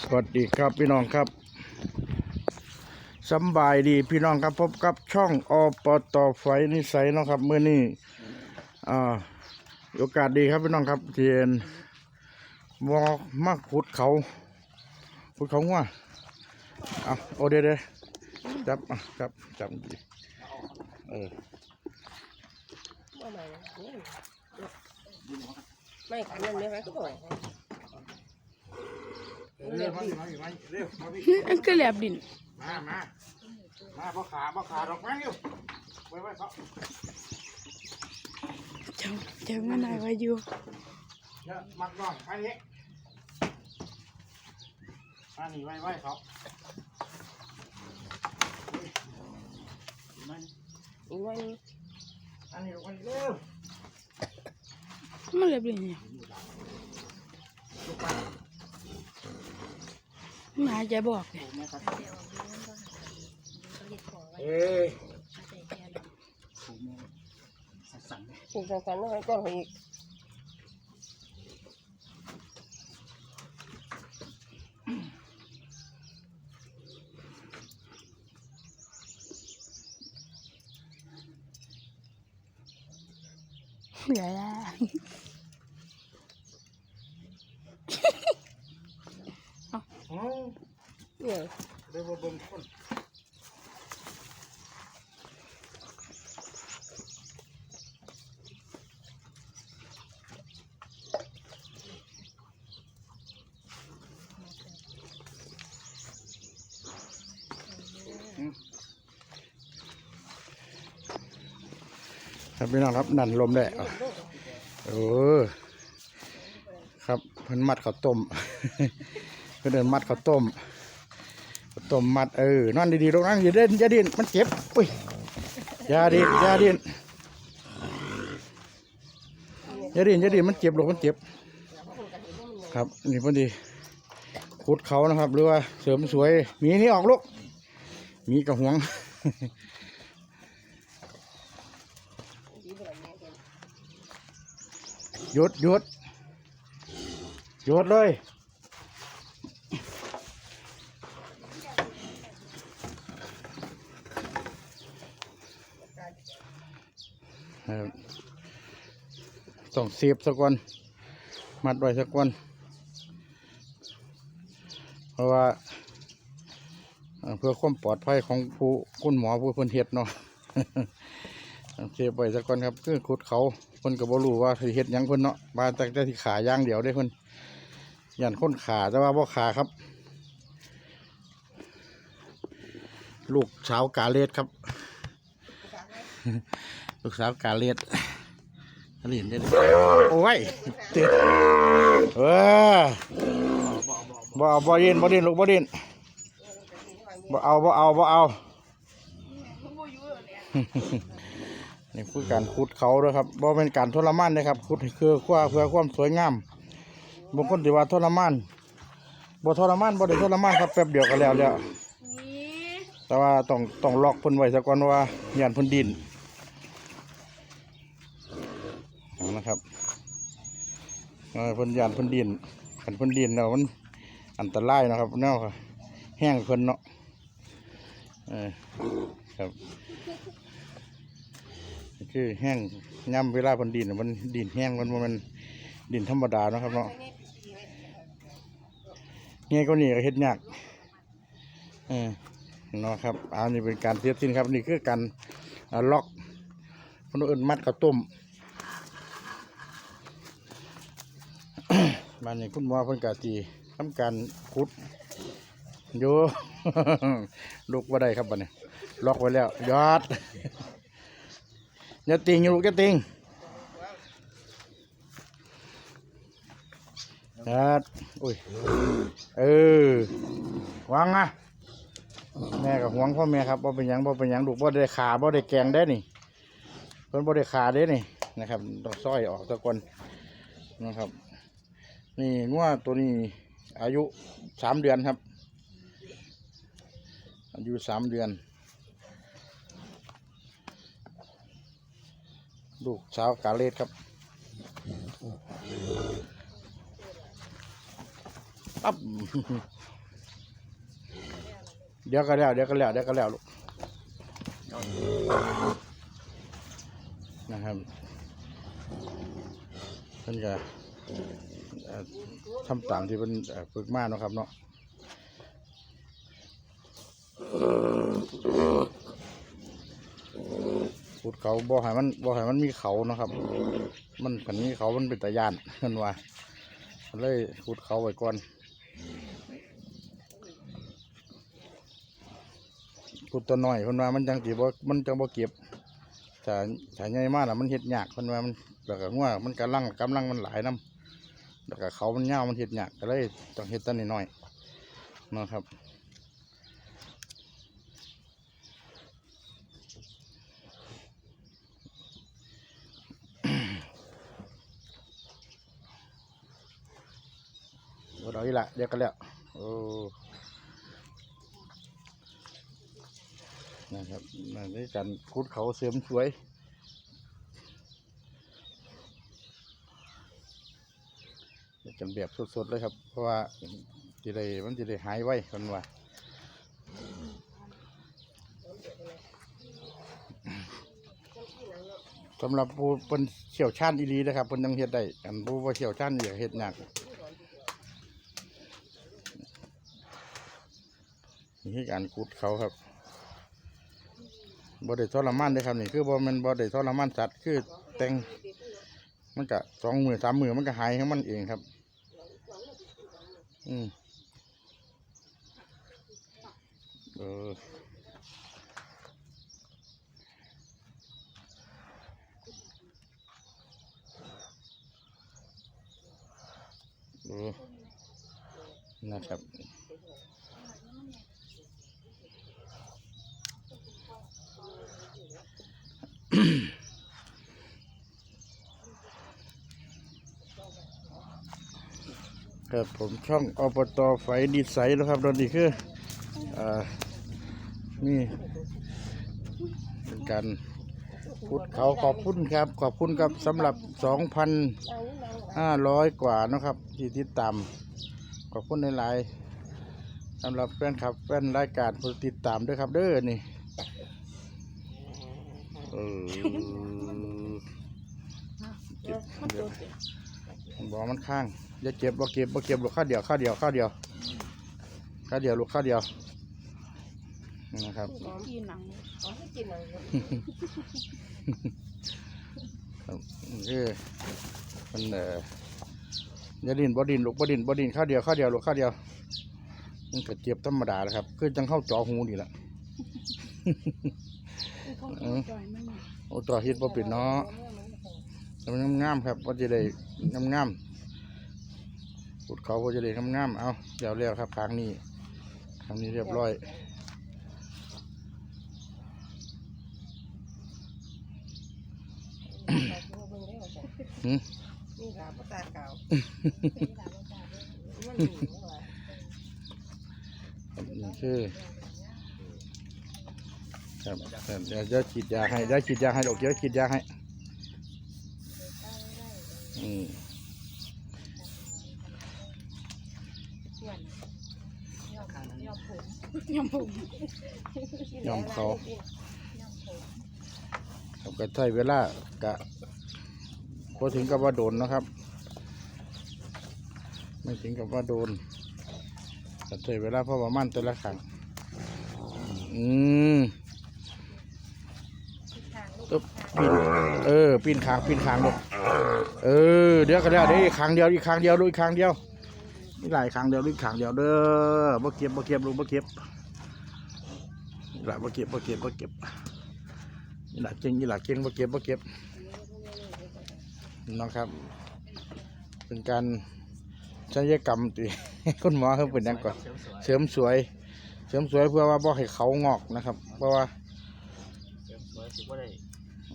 สวัสดีครับพี่น้องครับสบายดีพี่น้องครับพบกับช่องอปตไฟนิสัยเนาะครับเมื่อนี้อ่าโอกาสดีครับพี่น้องครับเทียนมอมาขุดเขาขุดเขาว่าเอาโอเดเดจับอะจับจับดีเออไม่ขันนั่นไม่ไหมก็บ่อย เร็วมาดิมาดิมาดิเร็วมาดิอันก็แหลบดินมามามาพ่อขาพ่อขาดอกไม้เร็วไว้ไว้ครับเจ้าเจ้ามันอะไรวะอยู่เนี่ยมักน้องอันนี้อันนี้ไว้ไว้เขามันอีกวันอันนี้ลงไปเร็วมันแหลบดินเนี่ย ลุกไป มาจะบอกเนี่ยเอ้ยถูกสังกันแล้วก็อีกเหลือละโอ้ เนี่ย เดี๋ยวมาเบิ่งคน ครับพี่น้องครับนั่นลมได้เออครับเพิ่นมัดข้าวต้มเพิ่นเดินมัดข้าวต้มข้าวต้มมัดเออนอนดีๆตรงนั้นอย่าเดินอย่าดินมันเจ็บอุ้ยอย่าดินอย่าดินอย่าดินอย่าดินมันเจ็บลูกมันเจ็บ ครับนี่พอดีขุดเขานะครับ หรือว่าเสริมสวยมีนี่ออกลูก มีกระหวงหยุดหยุดหยุดเลยเออต้องเสียบสักวันมัดไว้สักวันเพราะว่า เพื่อความปลอดภัยของผู้คุณหมอผู้เพิ่นเฮ็ดเนาะเสียบไว้สักวันครับคือขุดเขาเพิ่นก็บ่รู้ว่าสิเฮ็ดยังเพิ่นเนาะมาแต่แต่ที่ขาย่างเดียวได้เพิ่นยันคนขาแต่ว่าบ่ขาครับ ลูกสาวกาเลสครับ ลูกสาวกาเลสเรียนได้โอ้ยเตือนเออบ่เอาบ่ดินบ่ดินลูกบ่ดิน บ่เอาบ่เอาบ่เอานี่คือการขุดเขาด้วยครับบ่เป็นการทรมานนะครับขุดคือเพื่อเพื่อความสวยงามบางคนที่ว่าทรมานบ่ทรมานบ่ได้ทรมานครับแป๊บเดียวก็แล้วแล้วแต่ว่าต้องต้องล็อกเพิ่นไว้ซะก่อนว่าย่านเพิ่นดินเอานะครับเออเพิ่นย่านเพิ่นดินคันเพิ่นดินแล้วมันอันตรายนะครับแนวแห้งเพิ่นเนาะเออ ครับคือแห้งย่ำเวลาพันดินมันดินแห้งมันมันดินธรรมดาเนาะครับเนาะเงี้ยก็นี่ก็เฮ็ดยากเออเนาะครับอันนี้เป็นการเสียบสิ้นครับนี่คือการล็อกคนอื่นมัดข้าวต้มบ้านนี้คุณหมอเพิ่นกะจีทำการขุด อยู่ลุกว่าได้ครับบ้านนี้ล็อกไว้แล้ว ยอดอย่าติงอยู่ลูกอย่าติงครับอุ้ยเออวางอะแม่กับห่วงพ่อแม่ครับบ่เป็นหยังบ่เป็นหยังลูกบ่ได้ขาบ่ได้แกงได้นี่เพิ่นบ่ได้ขาได้นี่นะครับต้องซอยออกตะกอนนะครับ นี่งัวตัวนี้อายุสามเดือนครับ อายุสามเดือน ลูกสาวกาเลสครับปั๊บเดี๋ยวก็แล้วเดี๋ยวก็แล้วเดี๋ยวก็แล้วลูกนะครับเพิ่นก็ทำตามที่เพิ่นฝึกมาเนาะครับเนาะ ขุดเขาบ่ให้มันบ่ให้มันมีเขานะครับ มันคันนี้เขามันเป็นตะยานเพิ่นว่าเลยขุดเขาไว้ก่อนขุดตัวหน้อยคนว่ามันจังสิบ่มันจังบ่เก็บถ้าถ้าใหญ่มากน่ะมันเฮ็ดหยากคนว่ามันแล้วก็งัวมันกำลังกำลังมันหลายน้ำแล้วก็เขามันยาวมันเฮ็ดหยากก็เลยต้องเฮ็ดตัวน้อยนะครับ บ่ดอกอีละเดี๋ยวก็แล้วโอ้นะครับนั่นคือการขุดเขาเสริมสวยเฮ็ดกันแบบสดๆเลยครับ เพราะว่าจะได้มันจะได้หายไวคนว่าสำหรับผู้เป็นเชี่ยวชาญอีหลีนะครับเป็นยังเฮ็ดได้อันผู้ว่าเชี่ยวชาญอยากเฮ็ดยาก นี่คือการขุดเขาครับบ่ได้ทรมานเลยครับนี่คือบ่มันบ่ได้ทรมานสัตว์คือแตงมันก็สองมือสามมือมันก็หายของมันเองครับ อืมเออเออนะครับ ครับผมช่องอบตไฟดีไซน์นะครับตอนนี้คืออ่านี่เป็นการพูดเขาขอบคุณครับ ขอบคุณครับสำหรับ 2,500 กว่านะครับ ที่ติดตามขอบคุณในไลน์สำหรับแฟนครับแฟนรายการผู้ติดตามด้วยครับเด้อนี่เออบอกมันข้าง อย่าเก็บบ่เก็บบ่เก็บลูกข้าวเดียวข้าวเดียวข้าวเดียวข้าวเดียวลูกข้าวเดียวนะครับกินหนังขอให้กินหน่อยนะครับคือมันเอ่ออย่าดินบ่ดินลูกบ่ดินบ่ดินข้าวเดียวข้าวเดียวลูกข้าวเดียวมันก็เจ็บธรรมดาแหละครับคือจังเข้าจ่อหูนี่แหละเขาเออจ่อยมันน่ะโอ้ต่อเฮ็ดบ่เป็นเนาะแต่มันงามๆครับว่าจะได้งามๆ ขุดเขาก็จะได้งามๆเอาเดี๋ยวเรียวครับครั้งนี้ครั้งนี้เรียบร้อยหืมนี่ลาบตาเก่ามันหนีว่ะนี่คือครับครับเดี๋ยวจะฉีดยาให้เดี๋ยวฉีดยาให้ดอกเดี๋ยวฉีดยาให้อืม ยำผงยอมเขาครับก็ใช้เวลากะพอถึงกับว่าโดนนะครับ ไม่ถึงกับว่าโดนก็ใช้เวลาพอประมาณแต่ละครั้งอืมตึ๊บปีนเออปีนขางปีนขางลูกเออเดี๋ยวก็ได้เดี๋ยวอีกครั้งเดียวอีกครั้งเดียวดูอีกครั้งเดียว นี่หลายครั้งเดียวดูอีกครั้งเดียวเด้อบ่เก็บบ่เก็บลูกบ่เก็บนี่หละบ่เก็บบ่เก็บบ่เก็บนี่หละเก่งนี่หละเก่งบ่เก็บบ่เก็บน้องครับ เป็นการศัลยกรรมตีคุณหมอเขาเป็นหยังก่อนเสริมสวย เสริมสวยเพื่อว่าบ่ให้เขางอกนะครับ เพราะว่าเสริมสวยถือว่าได้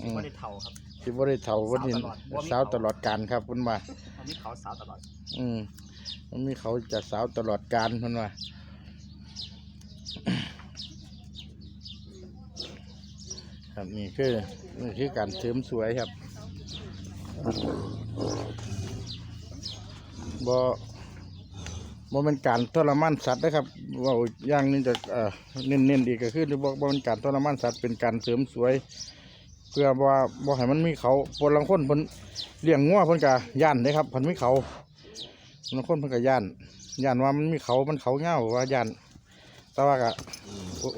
อืถือมว่าได้เท่าครับสิบ่ได้เฒ่าบ่ได้สาวตลอดบ่มีสาวตลอดการครับเพิ่นว่าตอนนี้เขาสาวตลอด อืม มันมีเขาจะสาวตลอดการเพิ่นว่าครับนี่คือนี่คือการเสริมสวยครับบ่บ่เป็นการทรมานสัตว์นะครับว่าอย่างนึงจะเอ่อเน้นๆอีก็คือบ่บ่เป็นการทรมานสัตว์เป็นการเสริมสวย เพื่อว่าบ่ให้มันมีเขาบางคนเพิ่นเลี้ยงงัวเพิ่นก็ย่านเด้ครับเพิ่นมีเขา บางคนเพิ่นก็ย่านย่านว่ามันมีเขา มันเขาเงาว่าย่านแต่ว่าก็โอ้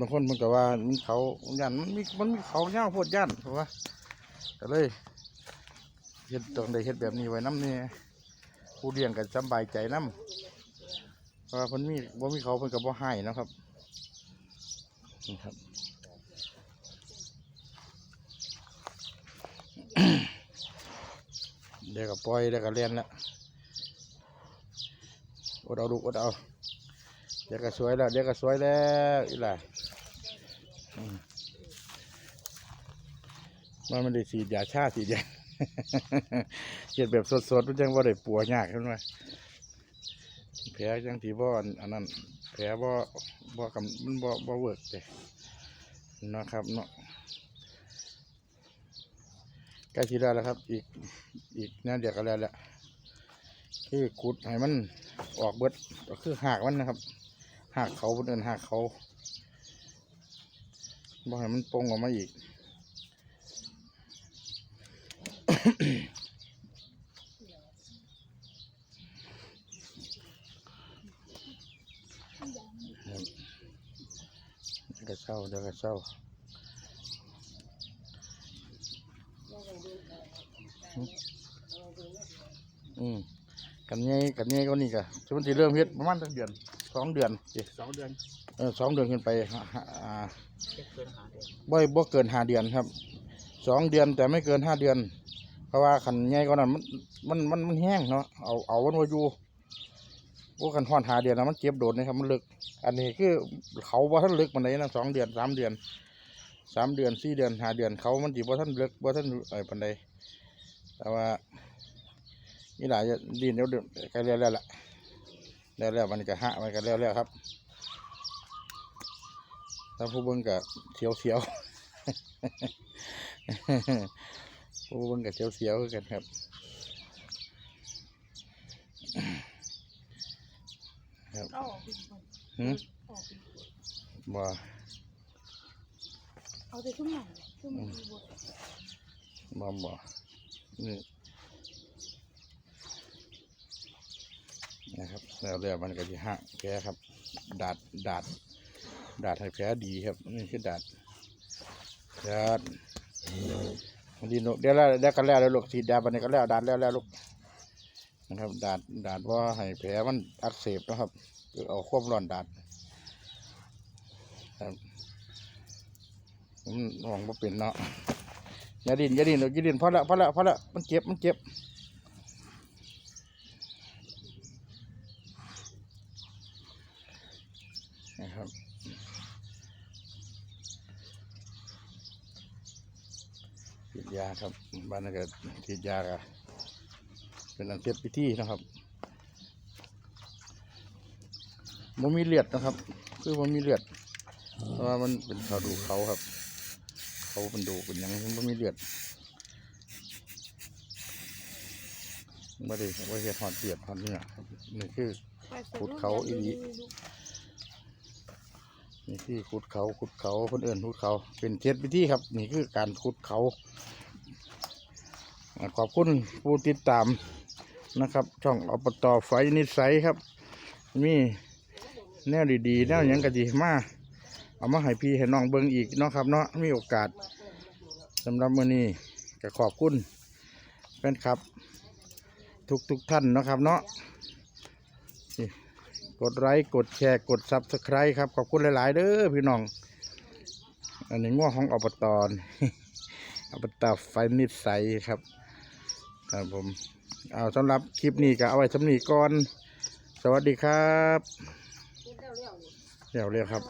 บางคนเพิ่นก็ว่ามันเขาย่านมันมีมันมีเขาเงาโพดย่านเพราะว่าก็เลยเฮ็ดต้องได้เฮ็ดแบบนี้ไว้น้ำนี่ผู้เลี้ยงก็สำบายใจน้ำเพราะว่าเพิ่นมีบ่มีเขาเพิ่นก็บ่ให้นะครับนี่ครับ ดี๋ยวก็ปล่อยเดี๋ยวก็เลียนละอดเอาลูกอดเอาเดี๋ยวก็สวยแล้วเดี๋ยวก็สวยแล้วอีหล่ะมันไม่ได้สีดยาชาสีดยาเฮ็ดแบบสดๆมันจังบ่ได้ปัวยากขึ้นมาแผลจังที่บ่อันอันนั้นแผลบ่บ่กำมันบ่บ่เวิร์กเด้เนะครับเนาะ ล้ทีแล้วแล้วครับ อีกอีกน่เดียวก็แล้วแหละคือขุดให้มันออกเบิดก็คือหากมันนะครับหากเขาเพิ่นเอินหากเขาบ่ให้มันโป่งออกมาอีกเดี๋ยวก็เศร้าเดี๋ยวก็เศร้า อืมกันเงี้ยกันเงี้ยก็นี่กะช่วงที่เริ่มเฮ็ดประมาณสักเดือนสองเดือนสิสองเดือนเออสองเดือนขึ้นไปฮะฮะอ่าเก็บเกินหาเดือนบ่บ่เกินห้าเดือนครับสองเดือนแต่ไม่เกินห้าเดือน เพราะว่าขันใหญ่กว่านั้นมันมันมันมันแห้งเนาะเอาเอาวันวาอยู่พวกขันห่อนหาเดือนนะมันเจ็บโดดนะครับมันลึก อันนี้คือเขาว่าท่านลึกมันไหนนะสองเดือนสามเดือนสามเดือนสี่เดือนห้าเดือนเขามันจีว่าท่านลึกว่าท่านไอ้ปันใด แต่ว่านี่หลายจะดีนเดี๋ยวเดี๋ยวก็แล้วแล้วล่ะแล้วแล้วมันก็หะมันก็แล้วแล้วครับถ้าผู้เบิ่งก็เสียวเสียวๆผู้เบิ่งก็เสียวเสียวๆคือกันครับเอาออกเป็นคนหืมออกเป็นคนบ่เอาแต่ทุ่มหนังทุ่มหนังบดบ่บ่ นี่นะครับแล้วแล้วมันก็จะหักแผลครับ ดาดดาดดาดให้แผลดีครับ นี่คือดาดดาดดีนุเดี๋ยวแล้วเดี๋ยวกันแล้วแล้วลูกสีดดาบันนี้ก็แล้วดาดแล้วแล้วลูกนะครับ ดาดดาดว่าให้แผลมันอักเสบนะครับเอาควบร้อนดาดครับมันมองว่าเป็นเนาะ อย่าดินอย่าดินอย่าดินพอละพอละพอละมันเจ็บมันเจ็บนะครับฉีดยาครับบ้านนั้นก็ฉีดยาก็เป็นอันเสร็จพิธีนะครับมันมีเลือดนะครับ คือมันมีเลือดเพราะว่ามันเป็นเขาดูเขาครับ เขาเป็นดูเป็นยังมันบ่มีเลือดไม่ได้ว่าเห็ดหอดเลือดหอดเนื้อครับนี่คือขุดเขาอีหลีนี่คือขุดเขาขุดเขาคนอื่นขุดเขา เป็นเจ็ดวิธีครับ นี่คือการขุดเขาขอบคุณผู้ติดตามนะครับ ช่องอบตไฟนิสัยครับ มีแนวดีๆ แนวยังกะดีมาก เอามาให้พี่ให้น้องเบิ่งอีกเนาะครับเนาะมีโอกาสสำหรับมื้อนี้ก็ขอบคุณแฟนครับ ทุกทุกๆท่านนะครับเนาะกดไลค์กดแชร์กดซับสไครต์ครับขอบคุณหลาย ๆ เด้อพี่น้อง อันนี้ง้อของอบตอนอบตไฟนิดใสครับครับผมเอาสำหรับคลิปนี้ก็เอาไว้สำนีก่อน สวัสดีครับเร็วๆนี่เดี๋ยวเรียกครับ